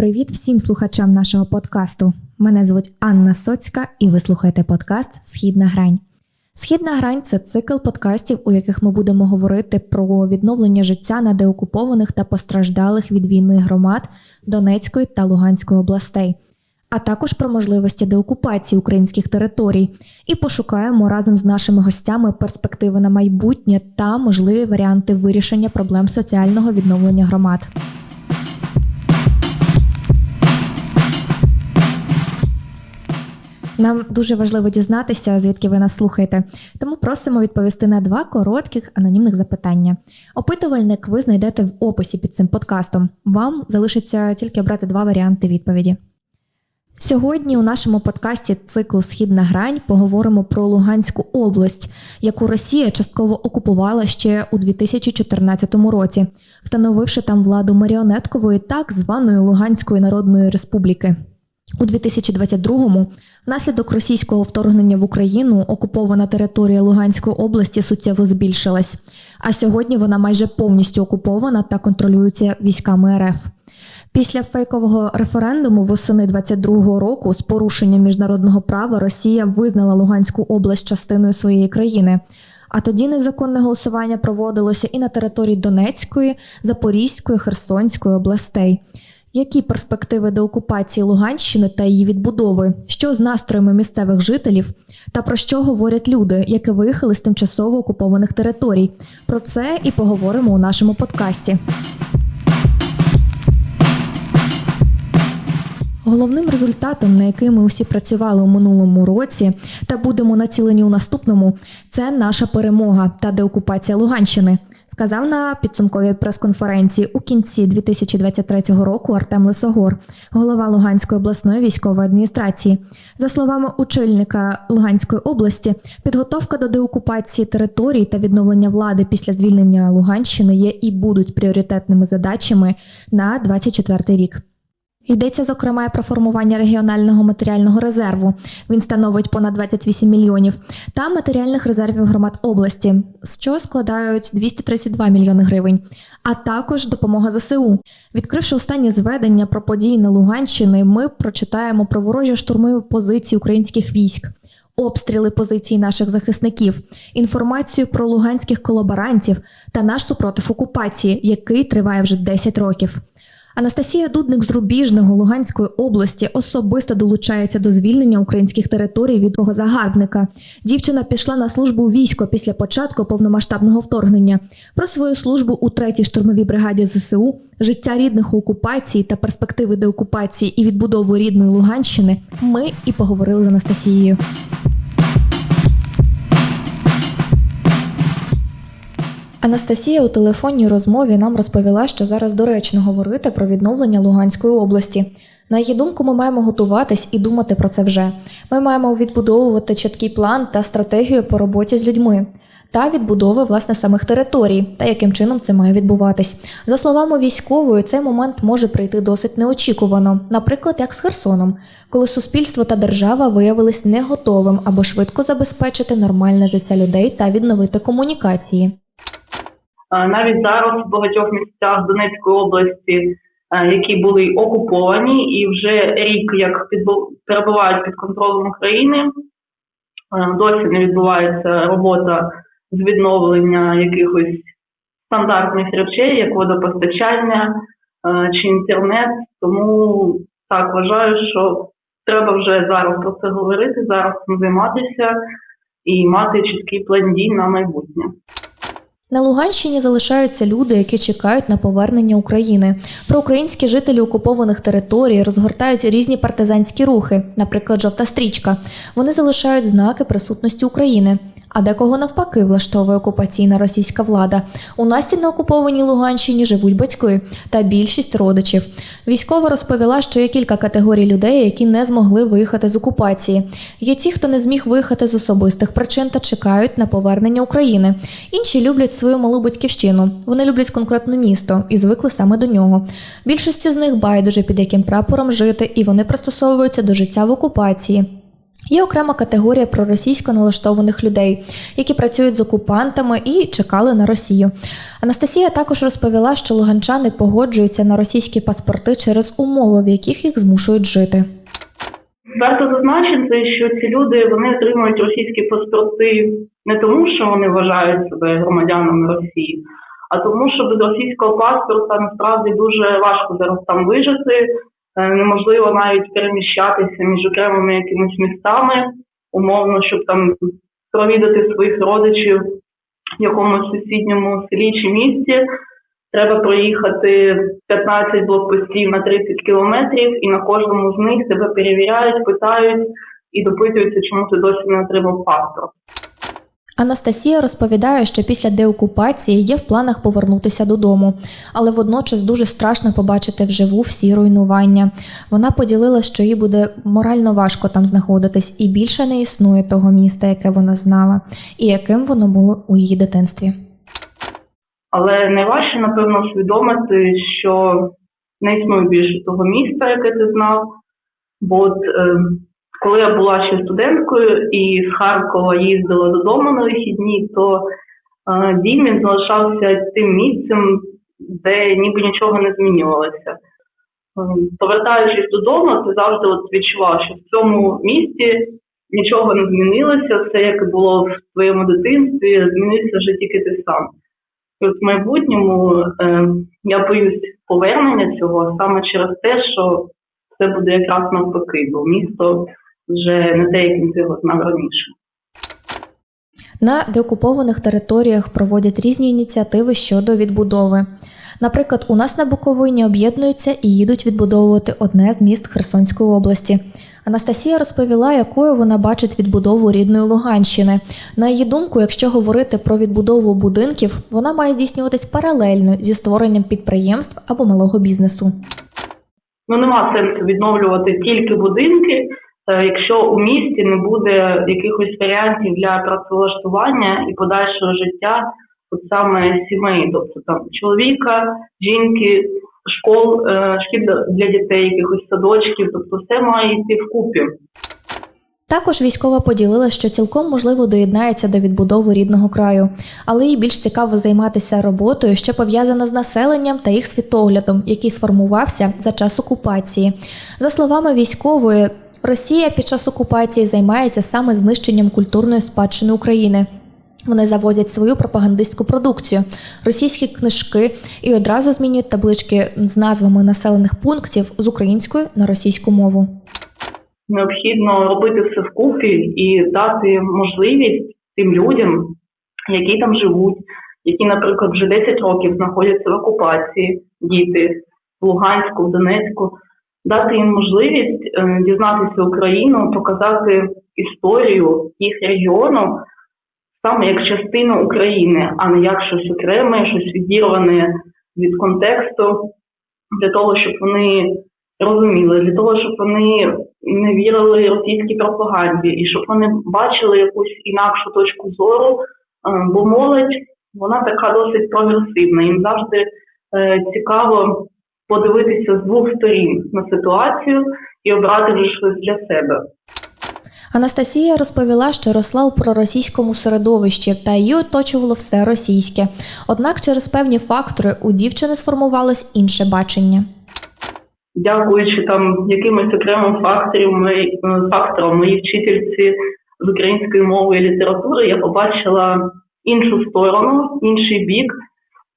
Привіт всім слухачам нашого подкасту. Мене звуть Анна Соцька, і ви слухаєте подкаст Східна грань. Східна грань це цикл подкастів, у яких ми будемо говорити про відновлення життя на деокупованих та постраждалих від війни громад Донецької та Луганської областей, а також про можливості деокупації українських територій. І пошукаємо разом з нашими гостями перспективи на майбутнє та можливі варіанти вирішення проблем соціального відновлення громад. Нам дуже важливо дізнатися, звідки ви нас слухаєте, тому просимо відповісти на два коротких анонімних запитання. Опитувальник ви знайдете в описі під цим подкастом. Вам залишиться тільки обрати два варіанти відповіді. Сьогодні у нашому подкасті циклу Східна грань поговоримо про Луганську область, яку Росія частково окупувала ще у 2014 році, встановивши там владу маріонеткової так званої Луганської Народної Республіки. У 2022-му внаслідок російського вторгнення в Україну окупована територія Луганської області суттєво збільшилась, а сьогодні вона майже повністю окупована та контролюється військами РФ. Після фейкового референдуму восени 22-го року з порушенням міжнародного права Росія визнала Луганську область частиною своєї країни. А тоді незаконне голосування проводилося і на території Донецької, Запорізької, Херсонської областей. Які перспективи до окупації Луганщини та її відбудови? Що з настроями місцевих жителів? Та про що говорять люди, які виїхали з тимчасово окупованих територій? Про це і поговоримо у нашому подкасті. Головним результатом, на який ми усі працювали у минулому році та будемо націлені у наступному, це наша перемога та деокупація Луганщини сказав на підсумковій прес-конференції у кінці 2023 року Артем Лисогор, голова Луганської обласної військової адміністрації. За словами очільника Луганської області, підготовка до деокупації територій та відновлення влади після звільнення Луганщини є і будуть пріоритетними задачами на 2024 рік. Йдеться зокрема про формування регіонального матеріального резерву. Він становить понад 28 мільйонів, та матеріальних резервів громад області, що складають 232 мільйони гривень, а також допомога ЗСУ. Відкривши останні зведення про події на Луганщини, ми прочитаємо про ворожі штурми позицій українських військ. Обстріли позицій наших захисників, інформацію про луганських колаборантів та наш супротив окупації, який триває вже 10 років. Анастасія Дудник з Рубіжного Луганської області особисто долучається до звільнення українських територій від того загарбника. Дівчина пішла на службу у військо після початку повномасштабного вторгнення. Про свою службу у третій штурмовій бригаді ЗСУ, життя рідних у окупації та перспективи деокупації і відбудову рідної Луганщини. Ми і поговорили з Анастасією. Анастасія у телефонній розмові нам розповіла, що зараз доречно говорити про відновлення Луганської області. На її думку, ми маємо готуватись і думати про це вже. Ми маємо відбудовувати чіткий план та стратегію по роботі з людьми та відбудови власне самих територій, та яким чином це має відбуватись. За словами військової, цей момент може прийти досить неочікувано, наприклад, як з Херсоном, коли суспільство та держава виявились не готовим або швидко забезпечити нормальне життя людей та відновити комунікації. Навіть зараз в багатьох місцях Донецької області, які були окуповані, і вже рік як перебувають під контролем України, досі не відбувається робота з відновлення якихось стандартних речей, як водопостачання чи інтернет. Тому так вважаю, що треба вже зараз про це говорити, зараз цим займатися і мати чіткий план дій на майбутнє. На Луганщині залишаються люди, які чекають на повернення України. Проукраїнські жителі окупованих територій розгортають різні партизанські рухи, наприклад, жовта стрічка. Вони залишають знаки присутності України а декого навпаки влаштовує окупаційна російська влада. У Насті на окупованій Луганщині живуть батьки та більшість родичів. Військова розповіла, що є кілька категорій людей, які не змогли виїхати з окупації. Є ті, хто не зміг виїхати з особистих причин та чекають на повернення України. Інші люблять свою малу батьківщину. Вони люблять конкретне місто і звикли саме до нього. Більшості з них байдуже під яким прапором жити, і вони пристосовуються до життя в окупації. Є окрема категорія проросійсько налаштованих людей, які працюють з окупантами і чекали на Росію. Анастасія також розповіла, що луганчани погоджуються на російські паспорти через умови, в яких їх змушують жити. Варто зазначити, що ці люди вони отримують російські паспорти не тому, що вони вважають себе громадянами Росії, а тому, що без російського паспорта насправді дуже важко зараз там вижити. Е, Неможливо навіть переміщатися між окремими якимись містами, умовно, щоб там провідати своїх родичів в якомусь сусідньому селі чи місті. Треба проїхати 15 блокпостів на 30 кілометрів, і на кожному з них тебе перевіряють, питають і допитуються, чому ти досі не отримав паспорт. Анастасія розповідає, що після деокупації є в планах повернутися додому, але водночас дуже страшно побачити вживу всі руйнування. Вона поділила, що їй буде морально важко там знаходитись, і більше не існує того міста, яке вона знала, і яким воно було у її дитинстві. Але найважче, напевно, усвідомити, що не існує більше того міста, яке ти знав. Бо от, е, коли я була ще студенткою і з Харкова їздила додому на вихідні, то е, дім він залишався тим місцем, де ніби нічого не змінювалося. Е, Повертаючись додому, ти завжди от відчував, що в цьому місті нічого не змінилося, все як було в твоєму дитинстві, змінився вже тільки ти сам. І от в майбутньому е, я боюсь повернення цього саме через те, що це буде якраз навпаки, бо місто вже не те, яким ти його знав раніше. На деокупованих територіях проводять різні ініціативи щодо відбудови. Наприклад, у нас на Буковині об'єднуються і їдуть відбудовувати одне з міст Херсонської області. Анастасія розповіла, якою вона бачить відбудову рідної Луганщини. На її думку, якщо говорити про відбудову будинків, вона має здійснюватись паралельно зі створенням підприємств або малого бізнесу. Ну нема сенсу відновлювати тільки будинки, якщо у місті не буде якихось варіантів для працевлаштування і подальшого життя, от саме сімей, тобто там чоловіка, жінки, школ, е, шкіл для дітей, якихось садочків, тобто все має йти вкупі. Також військова поділила, що цілком можливо доєднається до відбудови рідного краю, але їй більш цікаво займатися роботою, що пов'язана з населенням та їх світоглядом, який сформувався за час окупації. За словами військової, Росія під час окупації займається саме знищенням культурної спадщини України. Вони завозять свою пропагандистську продукцію, російські книжки і одразу змінюють таблички з назвами населених пунктів з української на російську мову. необхідно робити все вкупі і дати можливість тим людям, які там живуть, які, наприклад, вже 10 років знаходяться в окупації, діти в Луганську, в Донецьку, дати їм можливість е, дізнатися Україну, показати історію їх регіону саме як частину України, а не як щось окреме, щось відірване від контексту, для того, щоб вони розуміли, для того, щоб вони не вірили російській пропаганді, і щоб вони бачили якусь інакшу точку зору, Е, бо молодь вона така досить прогресивна. Їм завжди е, цікаво подивитися з двох сторін на ситуацію і обрати вже щось для себе. Анастасія розповіла, що росла у проросійському середовищі та її оточувало все російське. Однак через певні фактори у дівчини сформувалось інше бачення. дякуючи там якимось окремим факторам, е, факторам моїй вчительці з української мови і літератури, я побачила іншу сторону, інший бік,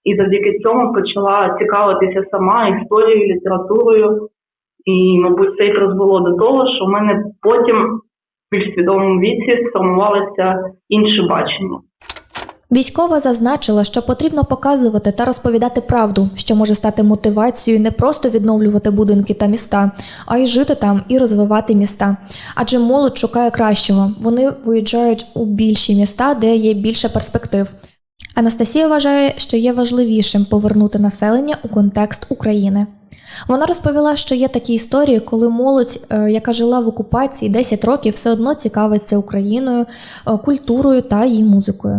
і завдяки цьому почала цікавитися сама історією, літературою. І, мабуть, це і призвело до того, що в мене потім в більш свідомому віці сформувалося інше бачення. Військова зазначила, що потрібно показувати та розповідати правду, що може стати мотивацією не просто відновлювати будинки та міста, а й жити там і розвивати міста. Адже молодь шукає кращого. Вони виїжджають у більші міста, де є більше перспектив. Анастасія вважає, що є важливішим повернути населення у контекст України. Вона розповіла, що є такі історії, коли молодь, е, яка жила в окупації 10 років, все одно цікавиться Україною, е, культурою та її музикою.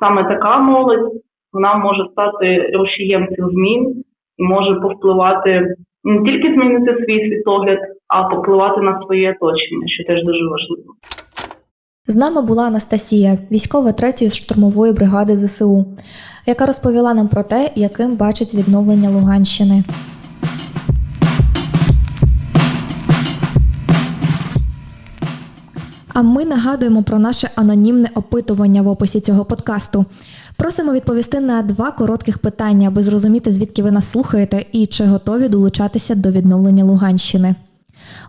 саме така молодь вона може стати рушієм цих змін і може повпливати не тільки змінити свій світогляд, а попливати на своє оточення, що теж дуже важливо. З нами була Анастасія, військова 3-ї штурмової бригади ЗСУ, яка розповіла нам про те, яким бачить відновлення Луганщини. А ми нагадуємо про наше анонімне опитування в описі цього подкасту. Просимо відповісти на два коротких питання, аби зрозуміти, звідки ви нас слухаєте і чи готові долучатися до відновлення Луганщини.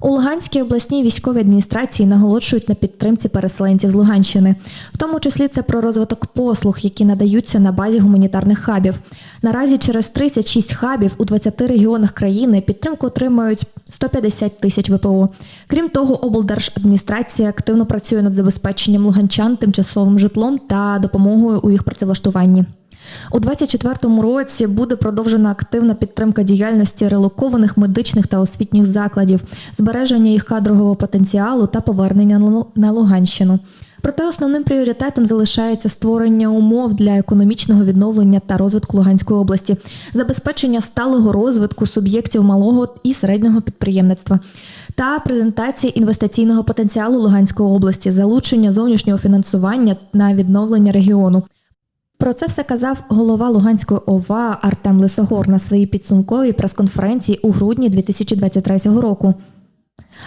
У Луганській обласній військовій адміністрації наголошують на підтримці переселенців з Луганщини, в тому числі це про розвиток послуг, які надаються на базі гуманітарних хабів. Наразі через 36 хабів у 20 регіонах країни підтримку отримують 150 тисяч ВПО. Крім того, облдержадміністрація активно працює над забезпеченням луганчан тимчасовим житлом та допомогою у їх працевлаштуванні. У 2024 році буде продовжена активна підтримка діяльності релокованих медичних та освітніх закладів, збереження їх кадрового потенціалу та повернення на Луганщину. Проте основним пріоритетом залишається створення умов для економічного відновлення та розвитку Луганської області, забезпечення сталого розвитку суб'єктів малого і середнього підприємництва та презентація інвестиційного потенціалу Луганської області, залучення зовнішнього фінансування на відновлення регіону. Про це все казав голова Луганської ОВА Артем Лисогор на своїй підсумковій прес-конференції у грудні 2023 року.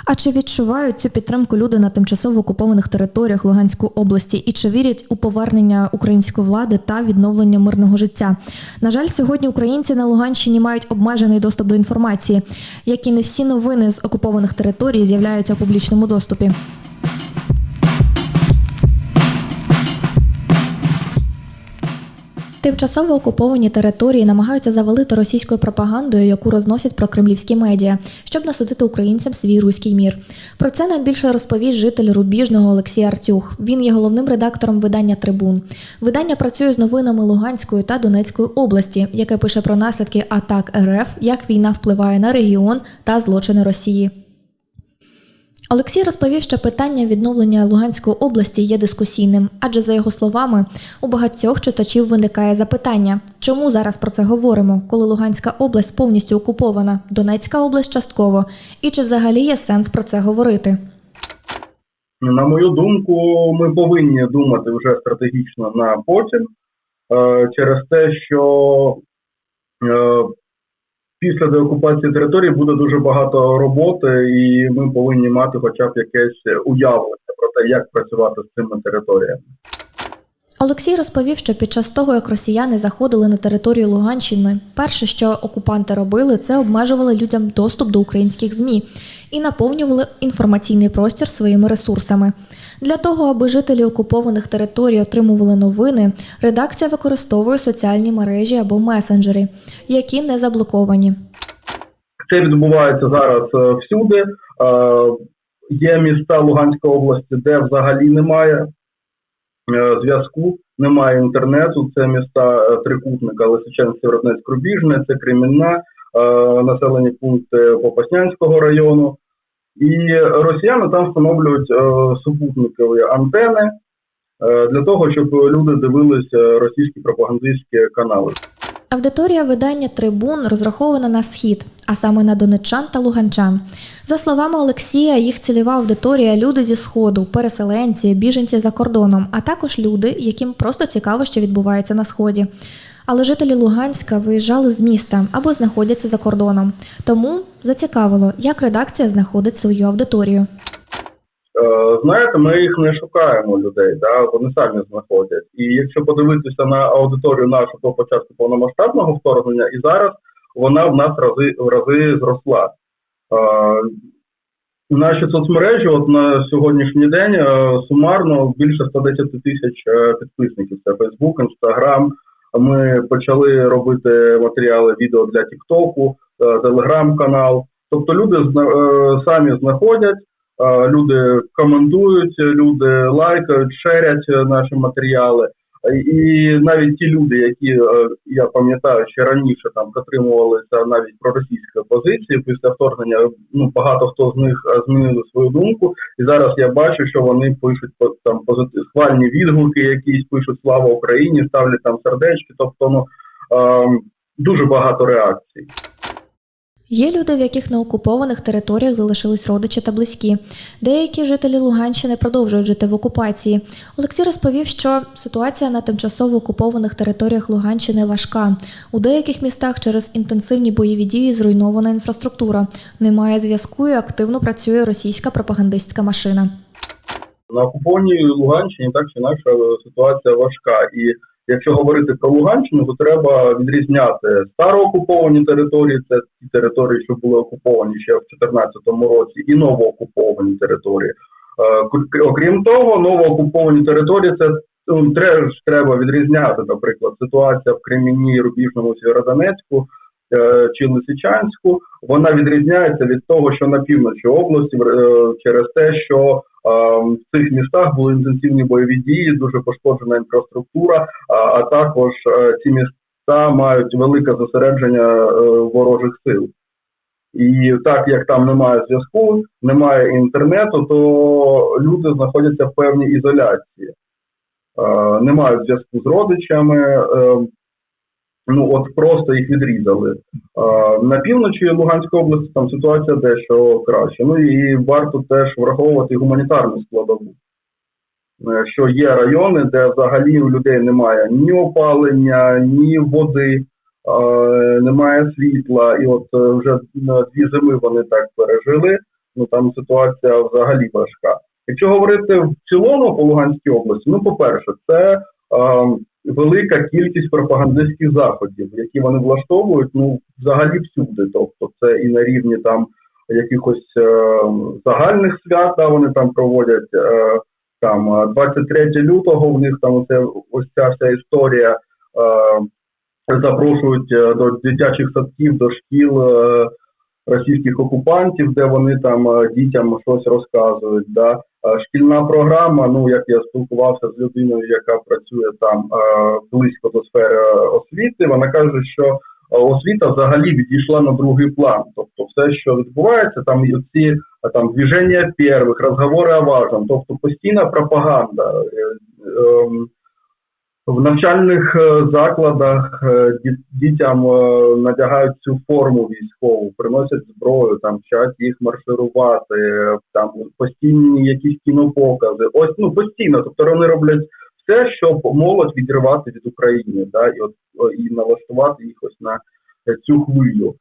А чи відчувають цю підтримку люди на тимчасово окупованих територіях Луганської області і чи вірять у повернення української влади та відновлення мирного життя? На жаль, сьогодні українці на Луганщині мають обмежений доступ до інформації, як і не всі новини з окупованих територій з'являються у публічному доступі. Тимчасово окуповані території намагаються завалити російською пропагандою, яку розносять прокремлівські медіа, щоб насадити українцям свій руський мір. Про це нам більше розповість житель Рубіжного Олексій Артюх. Він є головним редактором видання Трибун. Видання працює з новинами Луганської та Донецької області, яке пише про наслідки атак РФ, як війна впливає на регіон та злочини Росії. Олексій розповів, що питання відновлення Луганської області є дискусійним, адже за його словами, у багатьох читачів виникає запитання, чому зараз про це говоримо, коли Луганська область повністю окупована, Донецька область частково, і чи взагалі є сенс про це говорити? На мою думку, ми повинні думати вже стратегічно на потім, е, через те, що е, після деокупації території буде дуже багато роботи, і ми повинні мати хоча б якесь уявлення про те, як працювати з цими територіями. Олексій розповів, що під час того, як росіяни заходили на територію Луганщини, перше, що окупанти робили, це обмежували людям доступ до українських ЗМІ і наповнювали інформаційний простір своїми ресурсами. Для того, аби жителі окупованих територій отримували новини, редакція використовує соціальні мережі або месенджери, які не заблоковані. Це відбувається зараз е, всюди. Е, Є міста Луганської області, де взагалі немає е, зв'язку, немає інтернету. Це міста Трикутника, Лисичанськ, Сєвєродонецьк, Рубіжне, це Кремінна, населені пункти Попаснянського району. І росіяни там встановлюють е, супутникові антени е, для того, щоб люди дивилися російські пропагандистські канали. Аудиторія видання Трибун розрахована на схід, а саме на донеччан та луганчан. За словами Олексія, їх цільова аудиторія люди зі сходу, переселенці, біженці за кордоном, а також люди, яким просто цікаво, що відбувається на сході. Але жителі Луганська виїжджали з міста або знаходяться за кордоном. Тому зацікавило, як редакція знаходить свою аудиторію. Е, Знаєте, ми їх не шукаємо людей, да? вони самі знаходять. І якщо подивитися на аудиторію нашу до початку повномасштабного вторгнення, і зараз вона в нас рази в рази зросла. Е, Наші соцмережі, от на сьогоднішній день е, сумарно більше 110 тисяч підписників. Це Facebook, Instagram. Ми почали робити матеріали відео для Тіктоку, Телеграм-канал. Тобто люди е, самі знаходять. Е, Люди коментують, люди лайкають, шерять е, наші матеріали. І навіть ті люди, які е, я пам'ятаю, ще раніше там дотримувалися навіть проросійської позиції після вторгнення, ну багато хто з них е, змінили свою думку. І зараз я бачу, що вони пишуть там позитив, схвальні відгуки, якісь пишуть слава Україні, ставлять там сердечки. Тобто, ну ем, дуже багато реакцій. Є люди, в яких на окупованих територіях залишились родичі та близькі. Деякі жителі Луганщини продовжують жити в окупації. Олексій розповів, що ситуація на тимчасово окупованих територіях Луганщини важка. У деяких містах через інтенсивні бойові дії зруйнована інфраструктура. Немає зв'язку і активно працює російська пропагандистська машина. На окупованій Луганщині так чи інакше ситуація важка. І якщо говорити про Луганщину, то треба відрізняти староокуповані території, це ті території, що були окуповані ще в 2014 році, і новоокуповані території. Е, Окрім того, новоокуповані території це ну, треба відрізняти, наприклад, ситуація в Креміні, Рубіжному, Сєвєродонецьку чи Лисичанську. Вона відрізняється від того, що на півночі області е, через те, що Е, В цих містах були інтенсивні бойові дії, дуже пошкоджена інфраструктура, а, також е, ці міста мають велике зосередження е, ворожих сил. І так як там немає зв'язку, немає інтернету, то люди знаходяться в певній ізоляції, Е, не мають зв'язку з родичами. Ну от просто їх відрізали. Е, На півночі Луганської області там ситуація дещо краще. Ну і варто теж враховувати гуманітарну складову. Е, Що є райони, де взагалі у людей немає ні опалення, ні води, е, немає світла, і от е, вже дві зими вони так пережили. Ну там ситуація взагалі важка. Якщо говорити в цілому по Луганській області, ну по-перше, це е, велика кількість пропагандистських заходів, які вони влаштовують, ну взагалі всюди. Тобто, це і на рівні там якихось е, загальних свят, да, вони там проводять е, там е, 23 лютого. У них там оце, ось ця вся історія. Е, запрошують е, до дитячих садків, до шкіл е, російських окупантів, де вони там е, дітям щось розказують. Да. Е, Шкільна програма, ну як я спілкувався з людиною, яка працює там е, близько до сфери освіти, вона каже, що е, освіта взагалі відійшла на другий план. Тобто, все, що відбувається, там і ці там движення перших, розговори о важном, тобто постійна пропаганда. Ем, в навчальних е, закладах е, ді- дітям е, надягають цю форму військову, приносять зброю, там вчать їх марширувати, там постійні якісь кінопокази. Ось ну постійно. Тобто вони роблять все, щоб молодь відірвати від України, да, і от і налаштувати їх ось на цю хвилю.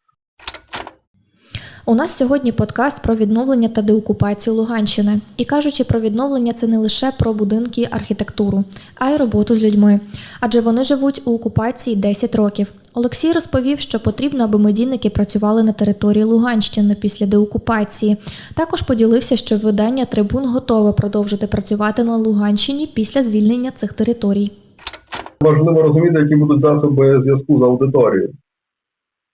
У нас сьогодні подкаст про відновлення та деокупацію Луганщини. І кажучи про відновлення, це не лише про будинки архітектуру, а й роботу з людьми. Адже вони живуть у окупації 10 років. Олексій розповів, що потрібно, аби медійники працювали на території Луганщини після деокупації. Також поділився, що видання Трибун готове продовжити працювати на Луганщині після звільнення цих територій. Важливо розуміти, які будуть засоби зв'язку з аудиторією.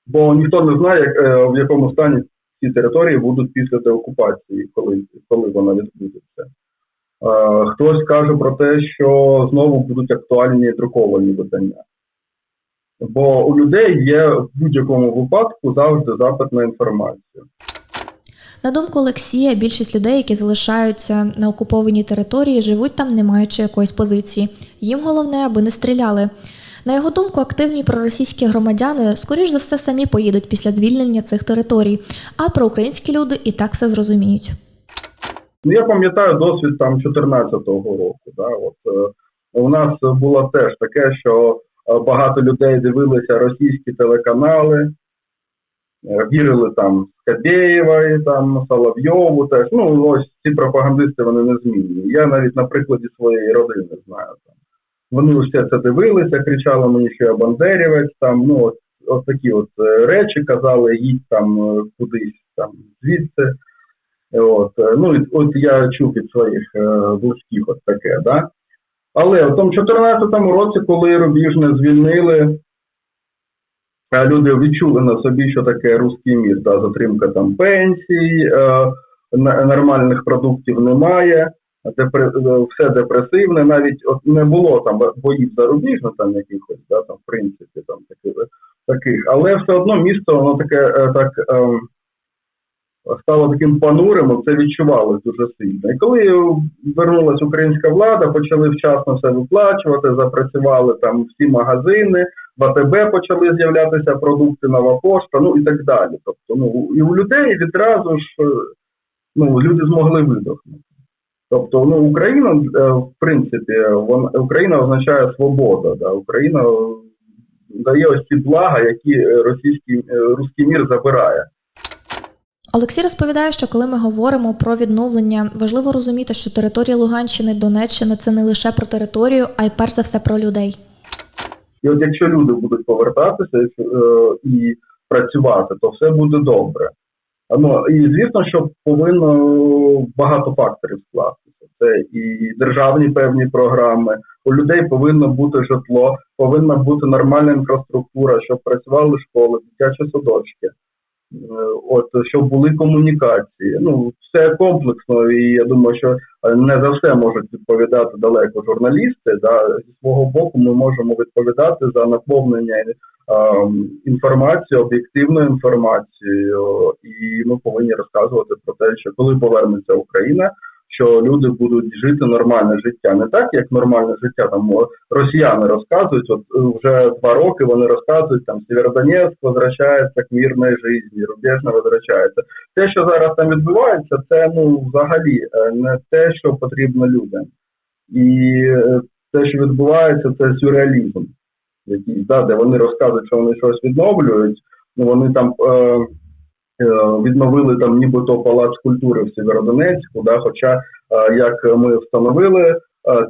Бо ніхто не знає, е, в якому стані ці території будуть після деокупації, коли, коли вона відбудеться. Е, Хтось каже про те, що знову будуть актуальні друковані видання. Бо у людей є в будь-якому випадку завжди запит на інформацію. На думку Олексія, більшість людей, які залишаються на окупованій території, живуть там, не маючи якоїсь позиції. Їм головне, аби не стріляли. На його думку, активні проросійські громадяни, скоріш за все, самі поїдуть після звільнення цих територій, а проукраїнські люди і так все зрозуміють. Ну, я пам'ятаю досвід там 14-го року. Да? От, е, у нас було теж таке, що е, багато людей дивилися російські телеканали, е, вірили там Скабєєва, там Соловйову теж. Ну, ось ці пропагандисти вони не. Я навіть на прикладі своєї родини знаю. Там. Вони все це дивилися, кричали мені, що я бандерівець, там, ну, от, от такі от е, речі казали, їдь там е, кудись там звідси. От, е, ну, от я чув від своїх близьких от таке, да. Але в тому 14-му році, коли Рубіжне звільнили, люди відчули на собі, що таке русський мір, да, затримка там пенсій, нормальних продуктів немає, все депресивне, навіть от не було там боїв зарубіжно, там якихось, да, там, в принципі, там таких, таких. Але все одно місто, воно таке е, так. ем, стало таким понурим, це відчувалось дуже сильно. І коли вернулася українська влада, почали вчасно все виплачувати, запрацювали там всі магазини, в АТБ почали з'являтися продукти, нова пошта, ну і так далі. Тобто, ну і у людей відразу ж е, ну, люди змогли видохнути. Тобто, ну, Україна, е, в принципі, вон, Україна означає свобода. Да? Україна дає ось ці блага, які російський е, руський мір забирає. Олексій розповідає, що коли ми говоримо про відновлення, важливо розуміти, що територія Луганщини, Донеччини це не лише про територію, а й перш за все про людей. І от якщо люди будуть повертатися е, і працювати, то все буде добре. Ну і звісно, що повинно багато факторів скластися. Це і державні певні програми. У людей повинно бути житло, повинна бути нормальна інфраструктура, щоб працювали школи, дитячі садочки. Е, От щоб були комунікації. Ну все комплексно, і я думаю, що е, не за все можуть відповідати далеко журналісти. Да зі свого боку, ми можемо відповідати за наповнення е, інформації, об'єктивною інформацією, і ми повинні розказувати про те, що коли повернеться Україна. Що люди будуть жити нормальне життя, не так як нормальне життя. Там росіяни розказують. От е, вже два роки вони розказують там Сєвєродонецьк возвращається к мирній житті, рубежно возвращається. Те, що зараз там відбувається, це ну взагалі е, не те, що потрібно людям, і е, те, що відбувається, це сюрреалізм, якийсь, да, де вони розказують, що вони щось відновлюють. Ну вони там е, відновили там нібито палац культури в Сєвєродонецьку, да, хоча, е, як ми встановили, е,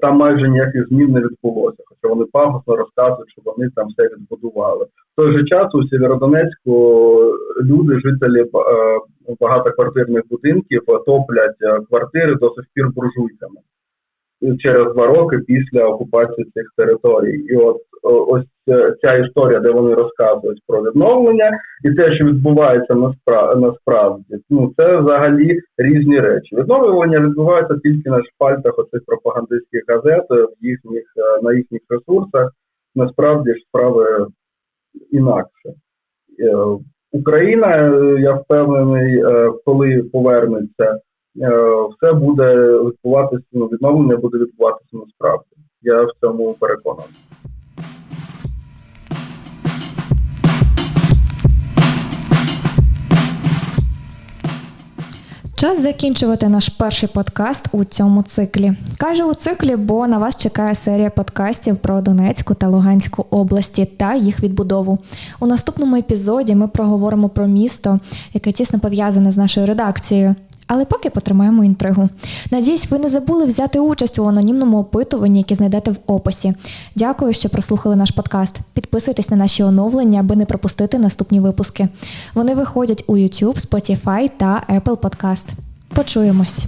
там майже ніяких змін не відбулося. Хоча вони пафосно розказують, що вони там все відбудували. В той же час у Сєвєродонецьку люди, жителі е, багатоквартирних будинків, топлять е, квартири до сих пір буржуйками через два роки після окупації цих територій. І от ось ця- ця історія, де вони розказують про відновлення, і те, що відбувається наспра- насправді, ну це взагалі різні речі. Відновлення відбувається тільки на шпальтах оцих пропагандистських газет в їхніх е, на їхніх ресурсах. Насправді справи інакше. Е, Україна, е, я впевнений, е, коли повернеться, е, все буде відбуватися, ну, відновлення буде відбуватися насправді. Я в цьому переконаний. Час закінчувати наш перший подкаст у цьому циклі. Кажу у циклі, бо на вас чекає серія подкастів про Донецьку та Луганську області та їх відбудову. У наступному епізоді ми проговоримо про місто, яке тісно пов'язане з нашою редакцією. Але поки потримаємо інтригу. Надіюсь, ви не забули взяти участь у анонімному опитуванні, яке знайдете в описі. Дякую, що прослухали наш подкаст. Підписуйтесь на наші оновлення, аби не пропустити наступні випуски. Вони виходять у YouTube, Spotify та Apple Podcast. Почуємось.